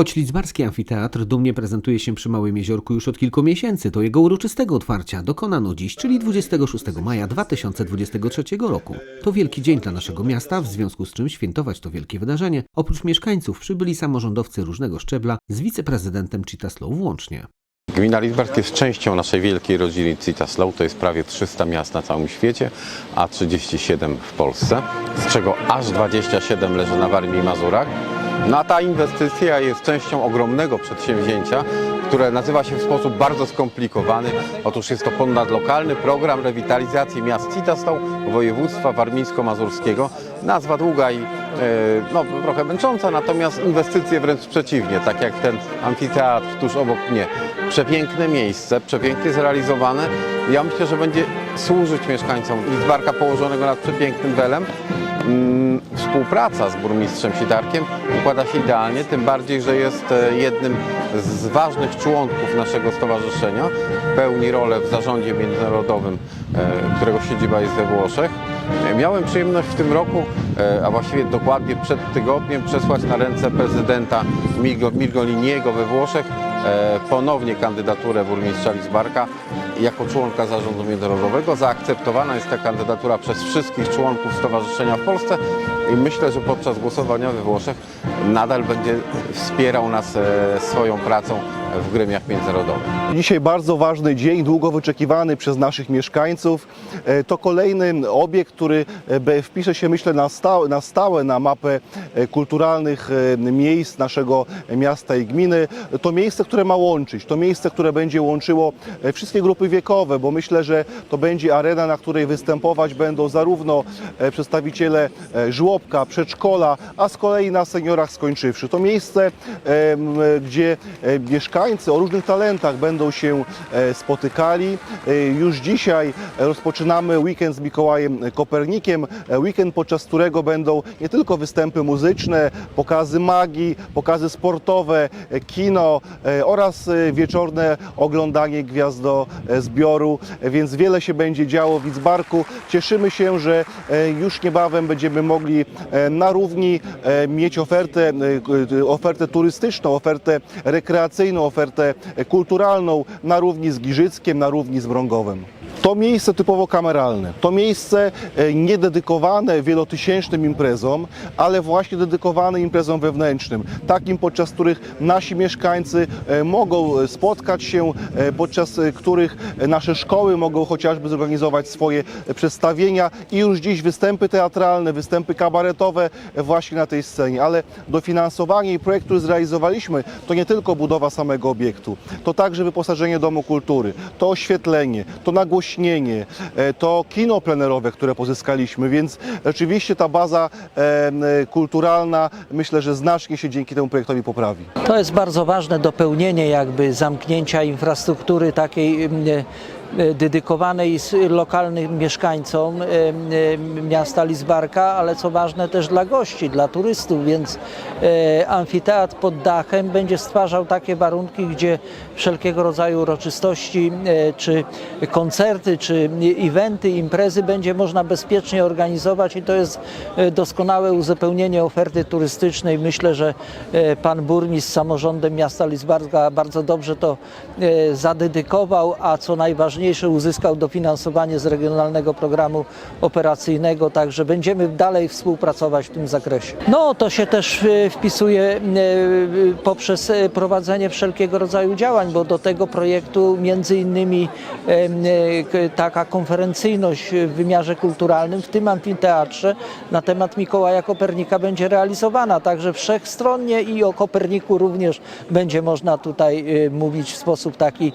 Choć Lidzbarski Amfiteatr dumnie prezentuje się przy Małym Jeziorku już od kilku miesięcy, to jego uroczystego otwarcia dokonano dziś, czyli 26 maja 2023 roku. To wielki dzień dla naszego miasta, w związku z czym świętować to wielkie wydarzenie. Oprócz mieszkańców przybyli samorządowcy różnego szczebla z wiceprezydentem Citaslow włącznie. Gmina Lidzbark jest częścią naszej wielkiej rodziny Citaslow. To jest prawie 300 miast na całym świecie, a 37 w Polsce, z czego aż 27 leży na Warmii i Mazurach. No ta inwestycja jest częścią ogromnego przedsięwzięcia, które nazywa się w sposób bardzo skomplikowany. Otóż jest to ponadlokalny program rewitalizacji miast Citaslow, województwa warmińsko-mazurskiego. Nazwa długa i e, no, trochę męcząca, natomiast inwestycje wręcz przeciwnie, tak jak ten amfiteatr tuż obok mnie. Przepiękne miejsce, przepięknie zrealizowane. Ja myślę, że będzie służyć mieszkańcom Lidzbarka położonego nad przepięknym welem. Mm, Współpraca z burmistrzem Sitarkiem układa się idealnie, tym bardziej, że jest e, jednym z ważnych członków naszego stowarzyszenia. Pełni rolę w zarządzie międzynarodowym, e, którego siedziba jest we Włoszech. E, Miałem przyjemność w tym roku, a właściwie dokładnie przed tygodniem, przesłać na ręce prezydenta Mirgoliniego we Włoszech ponownie kandydaturę burmistrza Lidzbarka jako członka zarządu międzynarodowego. Zaakceptowana jest ta kandydatura przez wszystkich członków stowarzyszenia w Polsce i myślę, że podczas głosowania we Włoszech nadal będzie wspierał nas e, swoją pracą w gremiach międzynarodowych. Dzisiaj bardzo ważny dzień, długo wyczekiwany przez naszych mieszkańców. E, To kolejny obiekt, który e, wpisze się, myślę, na stałe, na stałe na mapę kulturalnych miejsc naszego miasta i gminy. To miejsce, które ma łączyć, to miejsce, które będzie łączyło wszystkie grupy wiekowe, bo myślę, że to będzie arena, na której występować będą zarówno przedstawiciele żłobka, przedszkola, a z kolei na seniorach skończywszy. To miejsce, gdzie e, mieszkańcy o różnych talentach będą się e, spotykali. E, Już dzisiaj rozpoczynamy weekend z Mikołajem Kopernikiem, weekend podczas którego będą nie tylko występy muzyczne, pokazy magii, pokazy sportowe, kino oraz wieczorne oglądanie gwiazdozbioru, więc wiele się będzie działo w Widzbarku. Cieszymy się, że już niebawem będziemy mogli na równi mieć ofertę, e, k- ofertę turystyczną, ofertę rekreacyjną, ofertę kulturalną na równi z Giżyckiem, na równi z Brągowem. To miejsce typowo kameralne, to miejsce e, nie dedykowane wielotysięcznym imprezom, ale właśnie dedykowane imprezom wewnętrznym, takim podczas których nasi mieszkańcy e, mogą spotkać się, e, podczas e, których nasze szkoły mogą chociażby zorganizować swoje przedstawienia i już dziś występy teatralne, występy kabaretowe właśnie na tej scenie, ale dofinansowanie i projekt, który zrealizowaliśmy, to nie tylko budowa samego obiektu, to także wyposażenie Domu Kultury, to oświetlenie, to nagłośnienie, e, to kino plenerowe, które pozyskaliśmy, więc rzeczywiście ta baza e, kulturalna myślę, że znacznie się dzięki temu projektowi poprawi. To jest bardzo ważne dopełnienie jakby zamknięcia infrastruktury takiej dedykowanej s- lokalnym mieszkańcom e, e, miasta Lizbarka, ale co ważne też dla gości, dla turystów, więc e, amfiteatr pod dachem będzie stwarzał takie warunki, gdzie wszelkiego rodzaju uroczystości, e, czy koncerty, czy eventy, imprezy będzie można bezpiecznie organizować i to jest e, doskonałe uzupełnienie oferty turystycznej. Myślę, że e, pan burmistrz z samorządem miasta Lizbarga bardzo dobrze to e, zadedykował, a co najważniejsze uzyskał dofinansowanie z Regionalnego Programu Operacyjnego, także będziemy dalej współpracować w tym zakresie. No to się też e, wpisuje e, poprzez e, prowadzenie wszelkiego rodzaju działań, bo do tego projektu między innymi taka konferencyjność w wymiarze kulturalnym w tym amfiteatrze na temat Mikołaja Kopernika będzie realizowana, także wszechstronnie i o Koperniku również będzie można tutaj mówić w sposób taki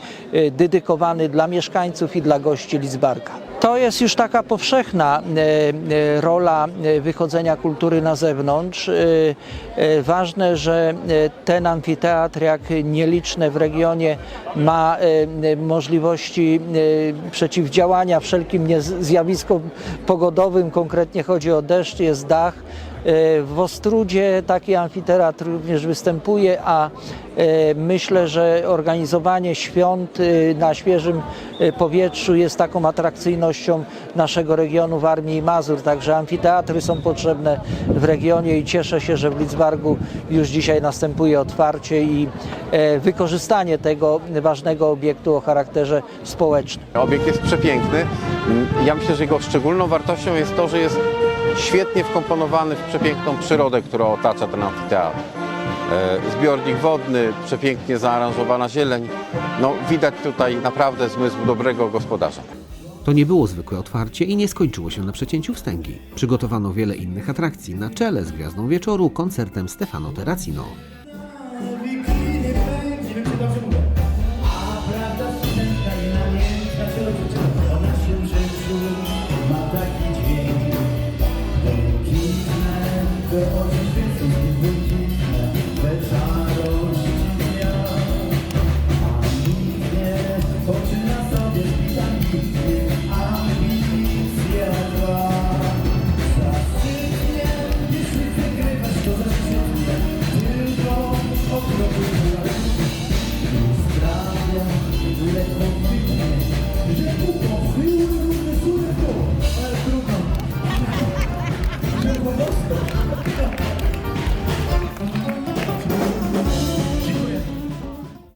dedykowany dla mieszkańców i dla gości Lidzbarka. To jest już taka powszechna e, e, rola e, wychodzenia kultury na zewnątrz. Ważne, że ten amfiteatr, jak nieliczne w regionie, ma możliwości przeciwdziałania wszelkim zjawiskom pogodowym. Konkretnie chodzi o deszcz, jest dach W Ostrudzie taki amfiteatr również występuje, a e, myślę, że organizowanie świąt e, na świeżym e, powietrzu jest taką atrakcyjnością naszego regionu Warmii i Mazur. Także amfiteatry są potrzebne w regionie i cieszę się, że w Lidzbargu już dzisiaj następuje otwarcie i e, wykorzystanie tego ważnego obiektu o charakterze społecznym. Obiekt jest przepiękny. Ja myślę, że jego szczególną wartością jest to, że jest świetnie wkomponowany w przepiękną przyrodę, która otacza ten amfiteatr. E, Zbiornik wodny, przepięknie zaaranżowana zieleń. No, widać tutaj naprawdę zmysł dobrego gospodarza. To nie było zwykłe otwarcie i nie skończyło się na przecięciu wstęgi. Przygotowano wiele innych atrakcji, na czele z Gwiazdą Wieczoru koncertem Stefano Terracino. für euch, ich bin's und ich bin